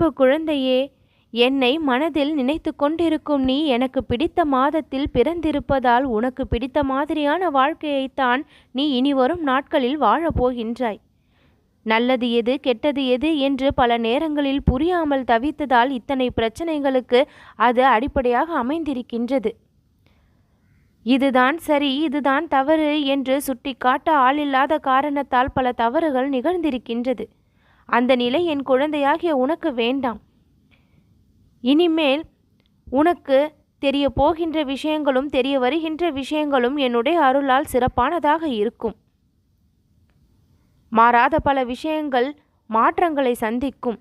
அன்பு குழந்தையே என்னை மனதில் நினைத்து கொண்டிருக்கும் நீ எனக்கு பிடித்த மாதத்தில் பிறந்திருப்பதால் உனக்கு பிடித்த மாதிரியான வாழ்க்கையைத்தான் நீ இனி வரும் நாட்களில் வாழப்போகின்றாய் நல்லது எது கெட்டது எது என்று பல நேரங்களில் புரியாமல் தவித்ததால் இத்தனை பிரச்சனைகளுக்கு அது அடிப்படையாக அமைந்திருக்கின்றது. இதுதான் சரி இதுதான் தவறு என்று சுட்டிக்காட்ட ஆளில்லாத காரணத்தால் பல தவறுகள் நிகழ்ந்திருக்கின்றது. அந்த நிலை என் குழந்தையாகிய உனக்கு வேண்டாம். இனிமேல் உனக்கு தெரிய போகின்ற விஷயங்களும் தெரிய வருகின்ற விஷயங்களும் என்னுடைய அருளால் சிறப்பானதாக இருக்கும். மாறாத பல விஷயங்கள் மாற்றங்களை சந்திக்கும்.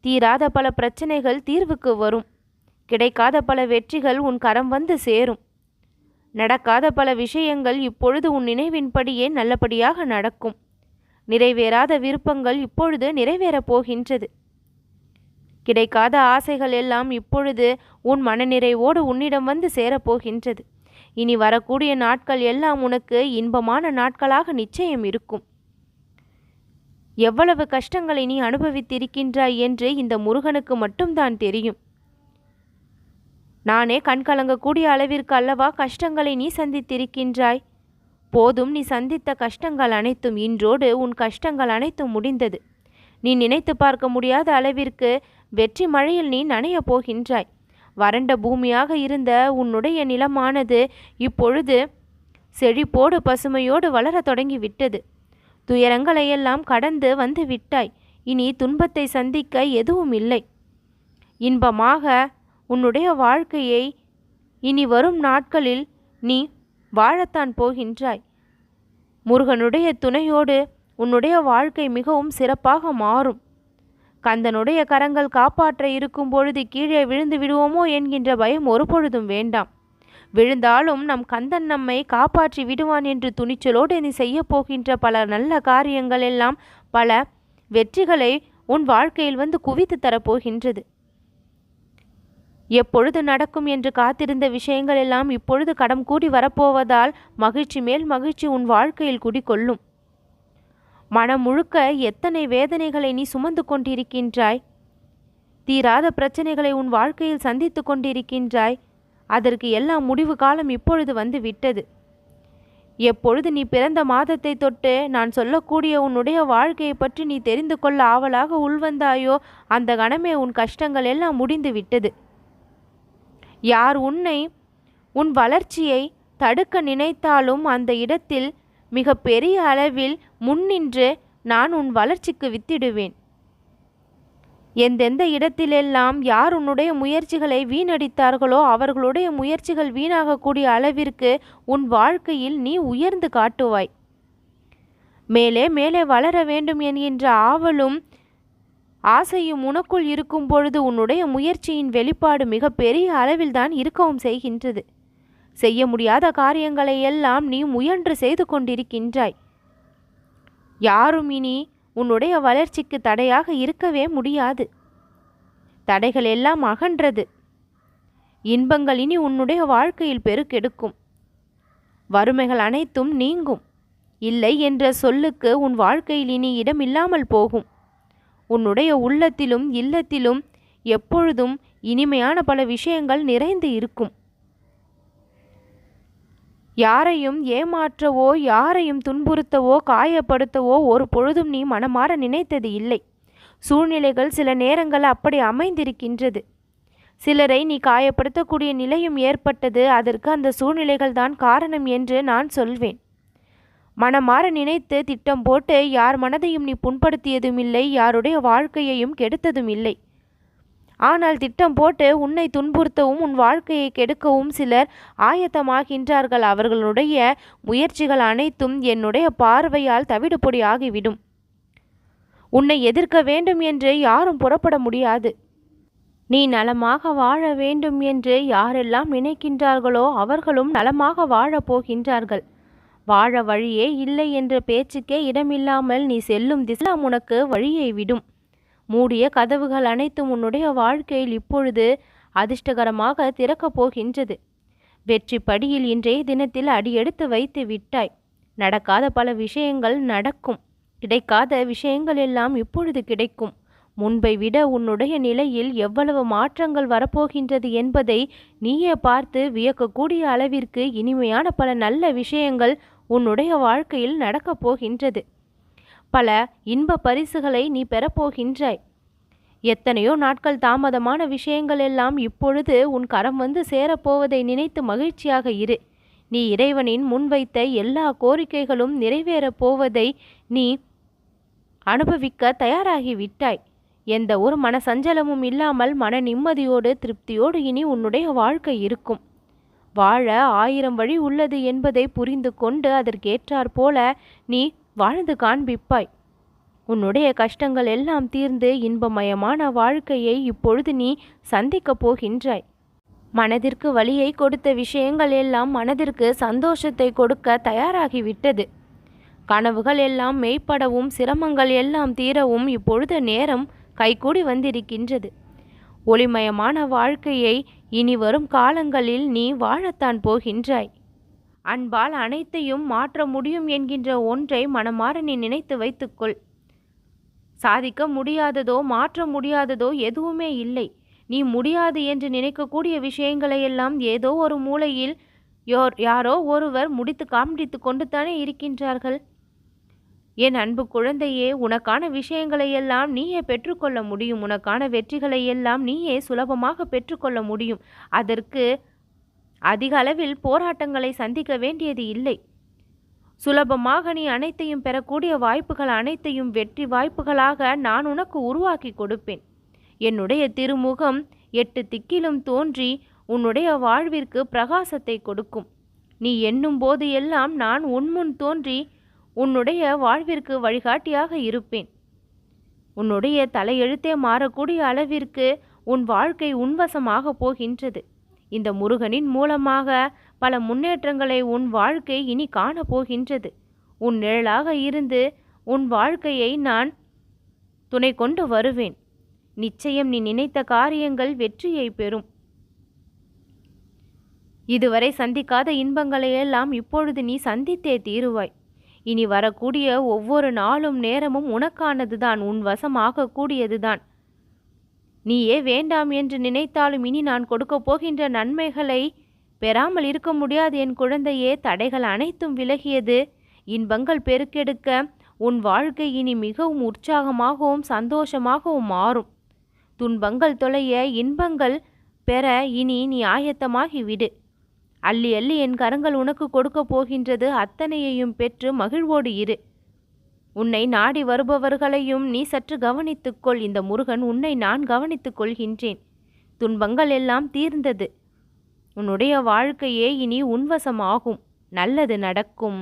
தீராத பல பிரச்சனைகள் தீர்வுக்கு வரும். கிடைக்காத பல வெற்றிகள் உன் கரம் வந்து சேரும். நடக்காத பல விஷயங்கள் இப்பொழுது உன் நினைவின்படியே நல்லபடியாக நடக்கும். நிறைவேறாத விருப்பங்கள் இப்பொழுது நிறைவேறப் போகின்றது. கிடைக்காத ஆசைகள் எல்லாம் இப்பொழுது உன் மனநிறைவோடு உன்னிடம் வந்து சேரப்போகின்றது இனி வரக்கூடிய நாட்கள் எல்லாம் உனக்கு இன்பமான நாட்களாக நிச்சயம் இருக்கும். எவ்வளவு கஷ்டங்களை நீ அனுபவித்திருக்கின்றாய் என்று இந்த முருகனுக்கு மட்டும்தான் தெரியும். நானே கண்கலங்கக்கூடிய அளவிற்கு அல்லவா கஷ்டங்களை நீ சந்தித்திருக்கின்றாய்? போதும் நீ சந்தித்த கஷ்டங்கள் அனைத்தும் இன்றோடு உன் கஷ்டங்கள் அனைத்தும் முடிந்தது. நீ நினைத்து பார்க்க முடியாத அளவிற்கு வெற்றி மழையில் நீ நனையப் போகின்றாய். வறண்ட பூமியாக இருந்த உன்னுடைய நிலமானது இப்பொழுது செழிப்போடு பசுமையோடு வளரத் தொடங்கிவிட்டது. துயரங்களையெல்லாம் கடந்து வந்து விட்டாய். இனி துன்பத்தை சந்திக்க எதுவும் இல்லை. இன்பமாக உன்னுடைய வாழ்க்கையை இனி வரும் நாட்களில் நீ வாழத்தான் போகின்றாய். முருகனுடைய துணையோடு உன்னுடைய வாழ்க்கை மிகவும் சிறப்பாக மாறும். கந்தனுடைய கரங்கள் காப்பாற்ற இருக்கும் பொழுது கீழே விழுந்து விடுவோமோ என்கின்ற பயம் ஒருபொழுதும் வேண்டாம். விழுந்தாலும் நம் கந்தன் நம்மை காப்பாற்றி விடுவான் என்று துணிச்சலோடு நீ செய்ய போகின்ற பல நல்ல காரியங்கள் எல்லாம் பல வெற்றிகளை உன் வாழ்க்கையில் வந்து குவித்து தரப்போகின்றது எப்பொழுது நடக்கும் என்று காத்திருந்த விஷயங்கள் எல்லாம் இப்பொழுது கடம் கூடி வரப்போவதால் மகிழ்ச்சி மேல் மகிழ்ச்சி உன் வாழ்க்கையில் குடிகொள்ளும். மனம் முழுக்க எத்தனை வேதனைகளை நீ சுமந்து கொண்டிருக்கின்றாய்? தீராத பிரச்சனைகளை உன் வாழ்க்கையில் சந்தித்து கொண்டிருக்கின்றாய். அதற்கு எல்லாம் முடிவு காலம் இப்பொழுது வந்து விட்டது. எப்பொழுது நீ பிறந்த மாதத்தை தொட்டு நான் சொல்லக்கூடிய உன்னுடைய வாழ்க்கையை பற்றி நீ தெரிந்து கொள்ள ஆவலாக உள்வந்தாயோ அந்த கணமே உன் கஷ்டங்கள் எல்லாம் முடிந்து விட்டது. யார் உன்னை உன் வளர்ச்சியை தடுக்க நினைத்தாலும் அந்த இடத்தில் மிக பெரிய அளவில் முன்னின்று நான் உன் வளர்ச்சிக்கு வித்திடுவேன். எந்தெந்த இடத்திலெல்லாம் யார் உன்னுடைய முயற்சிகளை வீணடித்தார்களோ அவர்களுடைய முயற்சிகள் வீணாகக்கூடிய அளவிற்கு உன் வாழ்க்கையில் நீ உயர்ந்து காட்டுவாய். மேலே மேலே வளர வேண்டும் என்கின்ற ஆவலும் ஆசையும் உனக்குள் இருக்கும் பொழுது உன்னுடைய முயற்சியின் வெளிப்பாடு மிக பெரிய அளவில்தான் இருக்கவும் செய்கின்றது. செய்ய முடியாத காரியங்களை எல்லாம் நீ முயன்று செய்து கொண்டிருக்கின்றாய். யாரும் இனி உன்னுடைய வளர்ச்சிக்கு தடையாக இருக்கவே முடியாது. தடைகள் எல்லாம் அகன்றது. இன்பங்கள் இனி உன்னுடைய வாழ்க்கையில் பெருக்கெடுக்கும். வறுமைகள் அனைத்தும் நீங்கும். இல்லை என்ற சொல்லுக்கு உன் வாழ்க்கையில் இனி இடமில்லாமல் போகும். உன்னுடைய உள்ளத்திலும் இல்லத்திலும் எப்பொழுதும் இனிமையான பல விஷயங்கள் நிறைந்து இருக்கும். யாரையும் ஏமாற்றவோ யாரையும் துன்புறுத்தவோ காயப்படுத்தவோ ஒரு பொழுதும் நீ மனமாற நினைத்தது இல்லை. சூழ்நிலைகள் சில நேரங்கள் அப்படி அமைந்திருக்கின்றது. சிலரை நீ காயப்படுத்தக்கூடிய நிலையும் ஏற்பட்டது. அதற்கு அந்த சூழ்நிலைகள் தான் காரணம் என்று நான் சொல்வேன். மனமாற நினைத்து திட்டம் போட்டு யார் மனதையும் நீ புண்படுத்தியதும் இல்லை யாருடைய வாழ்க்கையையும் கெடுத்ததும் இல்லை ஆனால் திட்டம் போட்டு உன்னை துன்புறுத்தவும் உன் வாழ்க்கையை கெடுக்கவும் சிலர் ஆயத்தமாகின்றார்கள். அவர்களுடைய முயற்சிகள் அனைத்தும் என்னுடைய பார்வையால் தவிடுபொடி ஆகிவிடும். உன்னை எதிர்க்க வேண்டும் என்று யாரும் புறப்பட முடியாது. நீ நலமாக வாழ வேண்டும் என்று யாரெல்லாம் நினைக்கின்றார்களோ அவர்களும் நலமாக வாழப் போகின்றார்கள். வாழ வழியே இல்லை என்ற பேச்சுக்கே இடமில்லாமல் நீ செல்லும் திசலாம் உனக்கு வழியை விடும். மூடிய கதவுகள் அனைத்தும் உன்னுடைய வாழ்க்கையில் இப்பொழுது அதிர்ஷ்டகரமாக திறக்கப் போகின்றது. வெற்றி படியில் இன்றைய தினத்தில் அடியெடுத்து வைத்து விட்டாய். நடக்காத பல விஷயங்கள் நடக்கும். கிடைக்காத விஷயங்கள் எல்லாம் இப்பொழுது கிடைக்கும். முன்பை விட உன்னுடைய நிலையில் எவ்வளவு மாற்றங்கள் வரப்போகின்றது என்பதை நீயே பார்த்து வியக்கக்கூடிய அளவிற்கு இனிமையான பல நல்ல விஷயங்கள் உன்னுடைய வாழ்க்கையில் நடக்கப் போகின்றது. பல இன்ப பரிசுகளை நீ பெறப்போகின்றாய் எத்தனையோ நாட்கள் தாமதமான விஷயங்கள் எல்லாம் இப்பொழுது உன் கரம் வந்து சேரப்போவதை நினைத்து மகிழ்ச்சியாக இரு. நீ இறைவனின் முன்வைத்த எல்லா கோரிக்கைகளும் நிறைவேறப் போவதை நீ அனுபவிக்க தயாராகிவிட்டாய் எந்த ஒரு மன சஞ்சலமும் இல்லாமல் மன நிம்மதியோடு திருப்தியோடு இனி உன்னுடைய வாழ்க்கை இருக்கும். வாழ ஆயிரம் வழி உள்ளது என்பதை புரிந்து கொண்டு அதற்கேற்றாற் போல நீ வாழ்ந்து காண்பிப்பாய். உன்னுடைய கஷ்டங்கள் எல்லாம் தீர்ந்து இன்பமயமான வாழ்க்கையை இப்பொழுது நீ சந்திக்கப் போகின்றாய். மனதிற்கு வழியை கொடுத்த விஷயங்கள் எல்லாம் மனதிற்கு சந்தோஷத்தை கொடுக்க தயாராகிவிட்டது. கனவுகள் எல்லாம் மெய்ப்படவும் சிரமங்கள் எல்லாம் தீரவும் இப்பொழுது நேரம் கைகூடி வந்திருக்கின்றது. ஒளிமயமான வாழ்க்கையை இனி வரும் காலங்களில் நீ வாழத்தான் போகின்றாய். அன்பால் அனைத்தையும் மாற்ற முடியும் என்கின்ற ஒன்றை மனமாற நீ நினைத்து வைத்துக்கொள். சாதிக்க முடியாததோ மாற்ற முடியாததோ எதுவுமே இல்லை. நீ முடியாது என்று நினைக்கக்கூடிய விஷயங்களை எல்லாம் ஏதோ ஒரு மூலையில் யோர் யாரோ ஒருவர் முடித்து காண்பித்து கொண்டு தானே இருக்கின்றார்கள். என் அன்பு குழந்தையே உனக்கான விஷயங்களை எல்லாம் நீயே பெற்றுக்கொள்ள முடியும். உனக்கான வெற்றிகளை எல்லாம் நீயே சுலபமாக பெற்றுக்கொள்ள முடியும். அதற்கு அதிக அளவில் போராட்டங்களை சந்திக்க வேண்டியது இல்லை. சுலபமாக நீ அனைத்தையும் பெறக்கூடிய வாய்ப்புகள் அனைத்தையும் வெற்றி வாய்ப்புகளாக நான் உனக்கு உருவாக்கி கொடுப்பேன். என்னுடைய திருமுகம் எட்டு திக்கிலும் தோன்றி உன்னுடைய வாழ்விற்கு பிரகாசத்தை கொடுக்கும். நீ எண்ணும் போது எல்லாம் நான் உன்முன் தோன்றி உன்னுடைய வாழ்விற்கு வழிகாட்டியாக இருப்பேன். உன்னுடைய தலையெழுத்தே மாறக்கூடிய அளவிற்கு உன் வாழ்க்கை உன்வசமாக போகின்றது. இந்த முருகனின் மூலமாக பல முன்னேற்றங்களை உன் வாழ்க்கை இனி காணப்போகின்றது உன் நிழலாக இருந்து உன் வாழ்க்கையை நான் துணை கொண்டு வருவேன். நிச்சயம் நீ நினைத்த காரியங்கள் வெற்றியை பெறும். இதுவரை சந்திக்காத இன்பங்களையெல்லாம் இப்பொழுது நீ சந்தித்தே தீருவாய். இனி வரக்கூடிய ஒவ்வொரு நாளும் நேரமும் உனக்கானதுதான் உன் வசமாக கூடியதுதான் நீயே வேண்டாம் என்று நினைத்தாலும் இனி நான் கொடுக்கப் போகின்ற நன்மைகளை பெறாமல் இருக்க முடியாது. என் குழந்தையே தடைகள் அனைத்தும் விலகியது. இன்பங்கள் பெருக்கெடுக்க உன் வாழ்க்கை இனி மிகவும் உற்சாகமாகவும் சந்தோஷமாகவும் மாறும். துன்பங்கள் தொலைய இன்பங்கள் பெற இனி நீ ஆயத்தமாகி விடு அள்ளி அள்ளி என் கரங்கள் உனக்கு கொடுக்கப் போகின்றது. அத்தனையையும் பெற்று மகிழ்வோடு இரு. உன்னை நாடி வருபவர்களையும் நீ சற்று கவனித்துக்கொள் இந்த முருகன் உன்னை நான் கவனித்துக் கொள்கின்றேன். துன்பங்கள் எல்லாம் தீர்ந்தது. உன்னுடைய வாழ்க்கையே இனி உன்வசமாகும். நல்லது நடக்கும்.